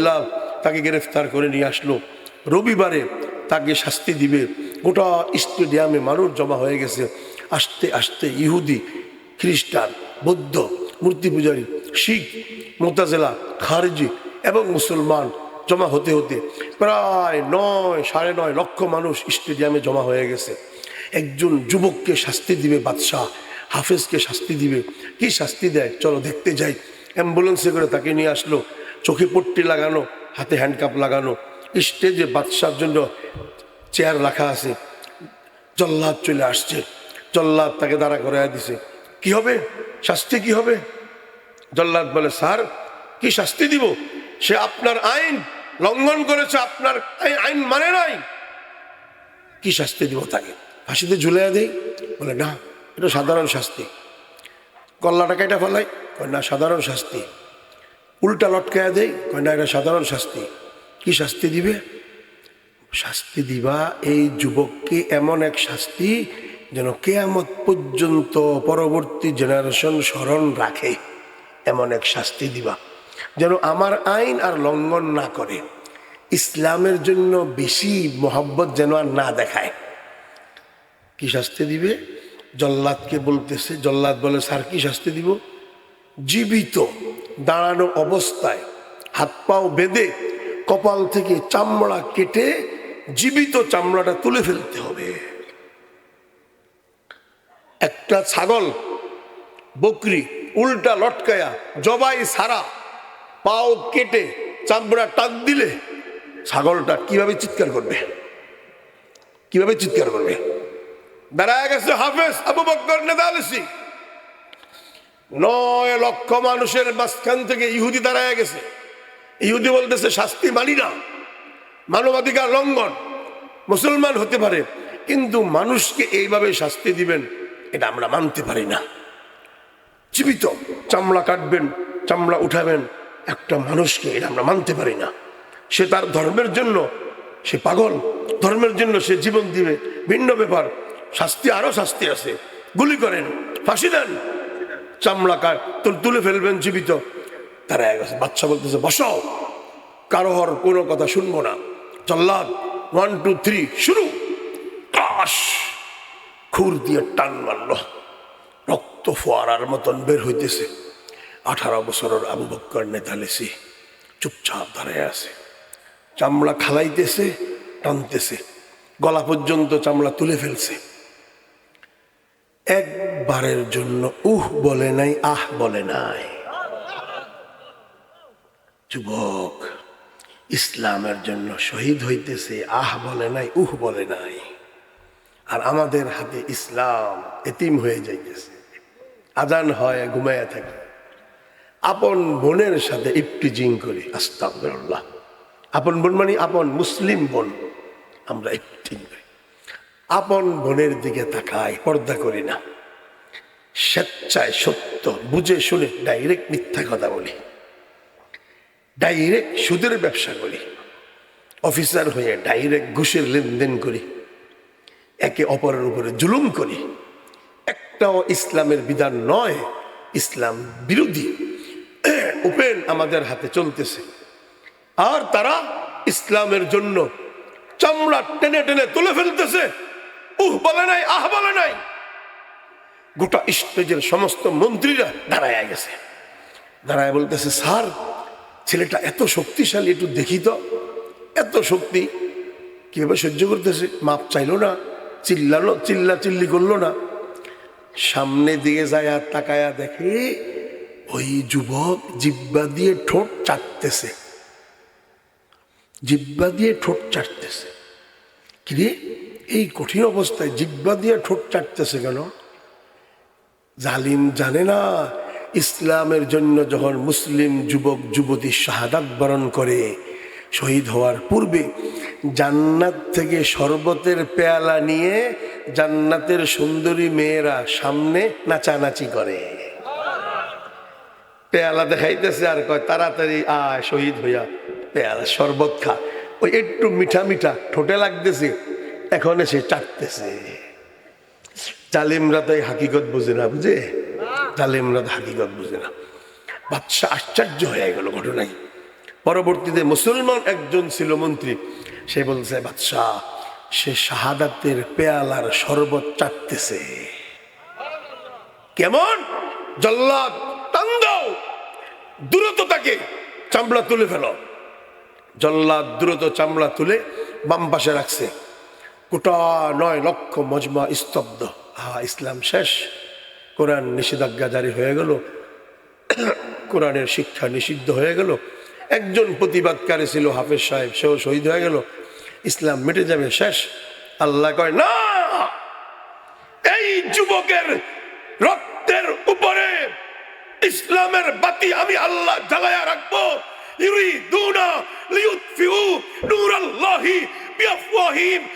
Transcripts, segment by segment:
আল্লাহ তাকে গ্রেফতার করে নিয়ে আসলো। রবিবারে তাকে শাস্তি দিবে। গোটা স্টেডিয়ামে মানুষ জমা হয়ে গেছে। আসতে আসতে ইহুদি, খ্রিস্টান, বৌদ্ধ, মূর্তি পূজারী, শিখ, মোতাজেলা, খারজি এবং মুসলমান জমা হতে হতে প্রায় নয়, সাড়ে নয় লক্ষ মানুষ স্টেডিয়ামে জমা হয়ে গেছে। একজন যুবককে শাস্তি দিবে, বাদশাহ হাফেজকে শাস্তি দিবে। কি শাস্তি দেয়? চলো দেখতে যাই। অ্যাম্বুলেন্সে করে তাকে নিয়ে আসলো। চোখে পট্টি লাগানো, হাতে হ্যান্ডকাপ লাগানো স্টেজে বাদশার জন্য চেয়ার রাখা আছে। জল্লাদ চলে আসছে। জল্লাদ তাকে দাঁড়া করে দিছে। কি হবে? শাস্তি কি হবে? জল্লাদ বলে, স্যার, কি শাস্তি দিব? সে আপনার আইন লঙ্ঘন করেছে, আপনার আইন মানে নাই। কি শাস্তি দিব তাকে? ফাঁসিতে ঝুলিয়ে দেই? বলে, না, এটা সাধারণ শাস্তি। কল্লাটা কেটে ফেলাই না, সাধারণ শাস্তি। উল্টা লটকায়া দেয় কয়, না, এটা সাধারণ শাস্তি। কি শাস্তি দিবে? শাস্তি দিবা এই যুবককে এমন এক শাস্তি যেন কেয়ামত পর্যন্ত পরবর্তী জেনারেশন স্মরণ রাখে। এমন এক শাস্তি দিবা যেন আমার আইন আর লঙ্ঘন না করে। ইসলামের জন্য বেশি মোহাব্বত যেন আর না দেখায়। কি শাস্তি দিবে? জল্লাদকে বলতেছে, জল্লাদ বলে, স্যার, কি শাস্তি দিব? জীবিত। দাঁড়ানো অবস্থায় হাত পাও বেঁধে কপাল থেকে চামড়া কেটে জীবিত চামড়াটা তুলে ফেলতে হবে। একটা ছাগল, বকরি, উল্টা লটকায়া, জবাই সারা, পাও কেটে চামড়া টাক দিলে ছাগলটা কীভাবে চিৎকার করবে? কীভাবে চিৎকার করবে? দাঁড়ায় গেছে হাফেজ আবু বক্কর নেদালসি নয় লক্ষ মানুষের মাঝখান থেকে ইহুদি দাঁড়ায় গেছে। ইহুদি বলতেছে, শাস্তি মানি না। মানবাধিকার লঙ্ঘন। মুসলমান হতে পারে, কিন্তু মানুষকে এইভাবে শাস্তি দিবেন, এটা আমরা মানতে পারি না। জীবিত, চামড়া কাটবেন, চামড়া উঠাবেন, একটা মানুষকে এটা আমরা মানতে পারি না। সে তার ধর্মের জন্য, সে পাগল। ধর্মের জন্য সে জীবন দিবে। ভিন্ন ব্যাপার। শাস্তি আরও শাস্তি আছে। গুলি করেন, ফাঁসি দেন। চামড়া কাট তুল- ফেলবেন জীবিত। তারা এক বাচ্চা বলতেছে বসাও কারোর কোনো কথা শুনব না। জল্লাদ ওয়ান টু থ্রি শুরু। কাশ, খুর দিয়ে টান মারল। রক্ত ফোয়ারার মতন বের হইতেছে। আঠারো বছরের আবু বক্কর নেতালেসি চুপচাপ দাঁড়ায় আছে। চামড়া খালাইতেছে, টানতেছে। গলা পর্যন্ত চামড়া তুলে ফেলছে। একবারের জন্য উহ বলে নাই, আহ বলে নাই। যুবক, ইসলামের জন্য শহীদ হইতেছে, আহ বলে নাই, উহ বলে নাই। আর আমাদের হাতে ইসলাম এতিম হয়ে যাইতেছে। আজান হয়, ঘুমাইয়া থাকে। আপন বোনের সাথে ইফটিজিং করি, আস্তাগফিরুল্লাহ। আপন বোন মানে আপন মুসলিম বোন। আমরা ইফটিং করি। আপন বোনের দিকে তাকায়, পর্দা করি না। স্বেচ্ছায় সত্য, বুঝে শুনে ডাইরেক্ট মিথ্যা কথা বলি। ডাইরেক্ট সুদের ব্যবসা করি। অফিসার হয়ে ডাইরেক্ট ঘুষের লেনদেন করি। একে অপরের উপরে জুলুম করি। একটাও ইসলামের বিধান নয়, ইসলাম বিরোধী। ওপেন আমাদের হাতে চলতেছে। আর তারা ইসলামের জন্য চামড়া টেনে টেনে তুলে ফেলতেছে। উহ, বলে নাই, আহ, বলে নাই। গোটা স্টেজের সমস্ত মন্ত্রীরা দাঁড়ায় গেছে। দাঁড়ায় বলতেছে, স্যার, ছেলেটা এত শক্তিশালী, একটু দেখি তো। এত শক্তি। কীভাবে সহ্য করতেছে? মাপ চাইলো না, চিল্লালো চিল্লা চিল্লি করল না। সামনে দিকে যায় আর তাকায়া দেখে, ওই যুবক জিব্বা দিয়ে ঠোঁট চাটতেছে। জিব্বা দিয়ে ঠোঁট চাটতেছে। কিরে এই কঠিন অবস্থায় জিব্বা দিয়ে ঠোঁট চাটতেছে কেন? জালিম জানে না, ইসলামের জন্য যখন মুসলিম যুবক, যুবতী শাহাদাত বরণ করে, শহীদ হওয়ার পূর্বে জান্নাত থেকে শরবতের পেয়ালা নিয়ে জান্নাতের সুন্দরী মেয়েরা সামনে নাচানাচি করে। পেয়ালা দেখাইতেছে আর কয়, তাড়াতাড়ি আয় শহীদ হইয়া, পেয়ালা, শরবত খা। ওই একটু মিঠা মিঠা ঠোঁটে লাগতেছে। এখন সে চাটতেছে। জালিমরা তো এই হাকিকত বুঝে না, বুঝে? জালিমরা তো হাকিকত বুঝে না। বাদশাহ আশ্চর্য হয়ে গেল ঘটনায়। পরবর্তীতে মুসলমান একজন ছিল মন্ত্রী, সে বলছে, বাদশাহ, সে শাহাদাতের পেয়ালার শরবত চাটতেছে। কেমন? জল্লাদ টান দ্রুত তাকে চামড়া তুলে ফেলো। জল্লাদ দ্রুত চামড়া তুলে বাম পাশে রাখছে। গোটা নয় লক্ষ মজমা স্তব্ধ। হা ইসলাম শেষ। কোরআন নিষেধাজ্ঞা জারি হয়ে গেল। কোরআনের শিক্ষা নিষিদ্ধ হয়ে গেল। একজন প্রতিবাদকারী ছিল হাফেজ সাহেব, সেও শহীদ হয়ে গেল। ইসলাম মিটে যাবে, শেষ। আল্লাহ কয়, না! এই যুবকের রক্তের উপরে ইসলামের বাতি আমি আল্লাহ জ্বালায়া রাখব। ইউরিদুনা লিউতফিউ নূরাল্লাহি বিআফওয়াহিম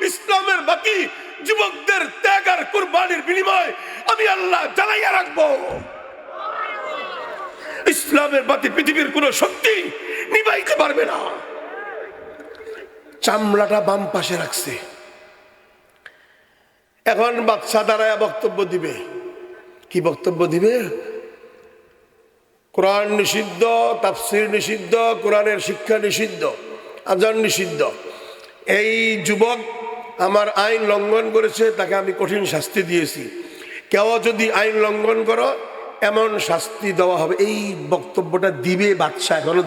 ইসলামের বাতি যুবকদের ত্যাগ আর কুরবানির বিনিময় আমি আল্লাহ জ্বালাইয়া রাখব। ইসলামের বাতি পৃথিবীর কোন শক্তি নিবাইতে পারবে না। চামড়াটা বাম পাশে রাখছে। এখন বাচ্চা দাঁড়ায় বক্তব্য দিবে। কি বক্তব্য দিবে? কোরআন নিষিদ্ধ, তাফসির নিষিদ্ধ, কোরআনের শিক্ষা নিষিদ্ধ, আজান নিষিদ্ধ। এই যুবক আমার আইন লঙ্ঘন করেছে, তাকে আমি কঠিন শাস্তি দিয়েছি। কেউ যদি আইন লঙ্ঘন করো, এমন শাস্তি দেওয়া হবে। এই বক্তব্যটা দিবে বাদশাহ এখনও।